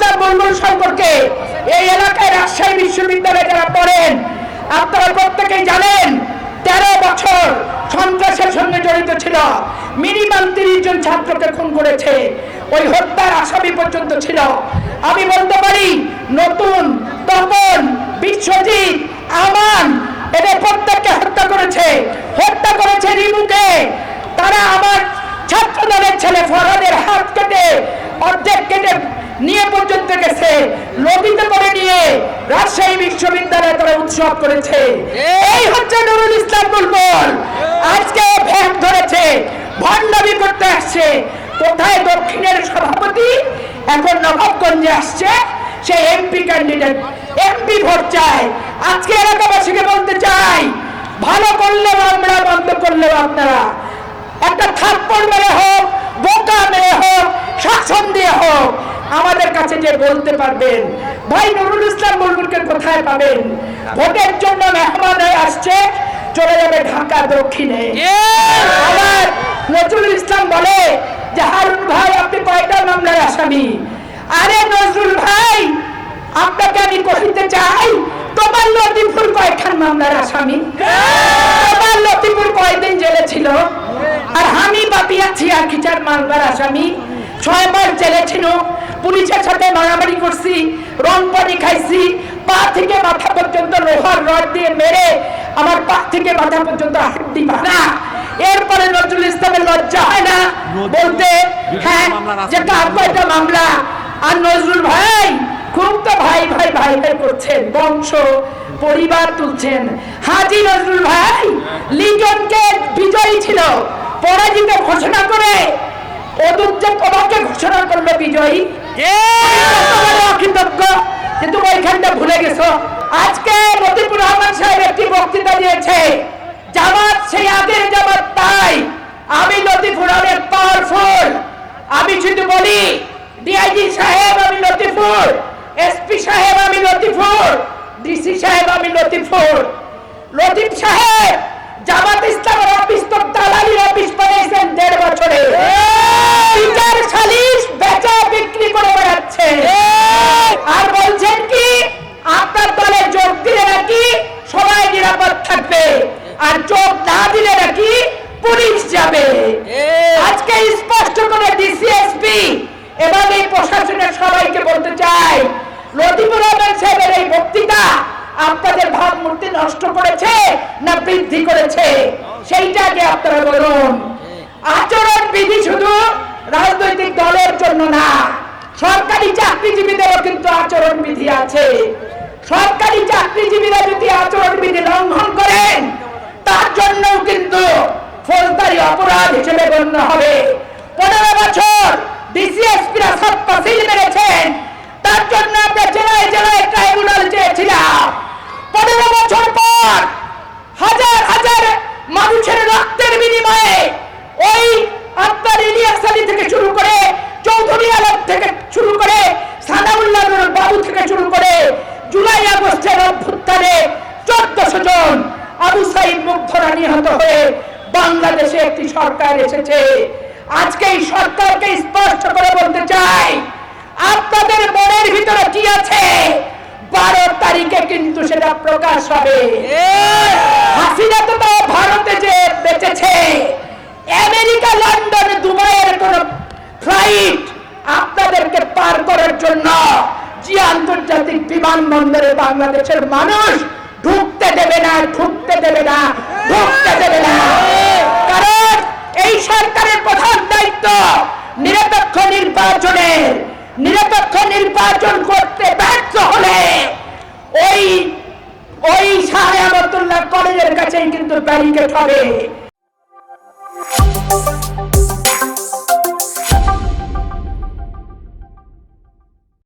ইসলাম বুলবুল সম্পর্কে এই এলাকায় রাজশাহী বিশ্ববিদ্যালয়ে যারা পড়েন, আপনারা প্রত্যেকেই জানেন, তেরো বছর সন্ত্রাসের সঙ্গে জড়িত ছিল। মিনিমাম তিরিশ জন ছাত্রকে খুন করেছে। ওই হত্যার আসামি পর্যন্ত ছিল। আমি বলতে পারি, নতুন তপন বিশ্বজিৎ, আমান, এদের প্রত্যেককে হত্যা করেছে। হত্যা করেছে রিমুকে। তারা আমার ছাত্র দলের ছেলে ফরহাদের হাত কেটে, অর্ধেক কেটে নিয়ে পর্যন্ত গেছে। নদীতে করে নিয়ে রাজশাহী বিশ্ববিদ্যালয়ে তারা উৎসব করেছে। এই হচ্ছে নুরুল ইসলাম বুলবুল। আজকে ভ্যান ধরেছে। ভণ্ডামি করতে আসছে। কোথায় দক্ষিণের সভাপতি? এখন নবাবগঞ্জে আসছে। সে এমপি ক্যান্ডিডেট এমপি ভোট চায়। আজকে এলাকাবাসীকে বলতে চাই, ভালো করলেও আমরা বন্ধ করলেও আপনারা। একটা থাপ্পড় মেরে হোক, বোকা মেরে হোক, শাসন দিয়ে হোক আমাদের কাছে যে বলতে পারবেন ভাই নুরুল ইসলাম বুলবুলকে কোথায় পাবেন? ভোটের জন্য মেহমান হয়ে আসছে চলে যাবে ঢাকা দক্ষিণে। আবার নজরুল ইসলাম বলে যে হারুন ভাই আপনি কয়টা মামলার আসামি? আরে নজরুল ভাই আপনাকে আমি কহিতে চাই তোমার লতিফুল কয়খান মামলার আসামি? তোমার লতিফুল কয়দিন জেলে ছিল? আর আমি বাপিয়া ছিয়া খিচার মামলার আসামি? ছয় মাস জেলে ছিল। পুলিশের সাথে মারামারি করছি রং পানি খাইছি পা থেকে মাথা পর্যন্ত লোহার রড দিয়ে মেরে আমার পা থেকে মাথা পর্যন্ত হাড্ডি ভাঙা। এরপরে নজরুল ইসলামের লজ্জা হয় না বলতে হ্যাঁ যে কার কয়টা মামলা। আর নজরুল ভাই খুব তো ভাই ভাই ভাই ভাই করছেন বংশ পরিবার তুলছেন। হাজি নজরুল ভাই লিটনকে বিজয়ী ছিল পরাজিত ঘোষণা করে ওদুর যে তোমাকে ঘোষণা করল বিজয়ী। আজকে রহমান সাহেব বক্তৃতা দিয়েছে, জামাত সেই আগের জামাত তাই। আমি লতিফুর অনেক পাওয়ারফুল। আমি শুধু সাহেব আমি লতিফুর, এসপি সাহেব আমি লতিফুর, ডিসি সাহেব আমি লতিফুর। লতিফ সাহেব, জামাত ইসলামের অফিস পুলিশ যাবে। আজকে স্পষ্ট করে ডিসিএসপি এবং এই প্রশাসনের সবাইকে বলতে চাই লতিফুর রহমান সাহেবের এই বক্তৃতা আপনাদের ভাবমূর্তি নষ্ট করেছে না বৃদ্ধি করেছে? সেইটা আগে আপনারা বলুন। আচরণ বিধি শুধু রাজনৈতিক দলের জন্য না সরকারি চাকরিজীবীদেরও কিন্তু আচরণ বিধি আছে। সরকারি চাকরিজীবীরা যদি আচরণ বিধি লঙ্ঘন করেন তার জন্যও কিন্তু ফৌজদারি অপরাধ হিসেবে গণ্য হবে। পনেরো বছর ডিসিএসপিরা মেরেছেন। তার জন্য আমরা জেলায় জেলায় ট্রাইব্যুনাল চেয়েছিলাম। পনেরো বছর পর হাজার হাজার মানুষের রক্তের বিনিময়ে ওই আপনার ইলিয়াস আলী থেকে শুরু করে চৌধুরী আলম থেকে শুরু করে সানাউল্লাহ বাবু থেকে শুরু করে জুলাই আগস্টের অভ্যুত্থানে চোদ্দশো জন আবু সাইদ মুগ্ধরা নিহত হয়ে বাংলাদেশে একটি সরকার এসেছে। আজকে এই সরকারকে স্পষ্ট করে বলতে চাই, আপনাদের মনের ভিতরে কি আছে? বারো তারিখে কিন্তু সেটা প্রকাশ হবে। হাসিনা তো তাও ভারতে যে বেঁচেছে। আমেরিকা, লন্ডন, দুবাইয়ের কোন ফ্লাইট আপনাদেরকে পার করার জন্য যে আন্তর্জাতিক বিমানবন্দরে বাংলাদেশের মানুষ ঢুকতে দেবে না, ঢুকতে দেবে না এই সরকারের প্রধান দায়িত্ব নিরপেক্ষ নির্বাচনের নিরপেক্ষ নির্বাচন করতে ব্যর্থ হলে ওই ওই শাহ আহমদুল্লাহ কলেজের কাছেই কিন্তু ব্যারিকেড হবে।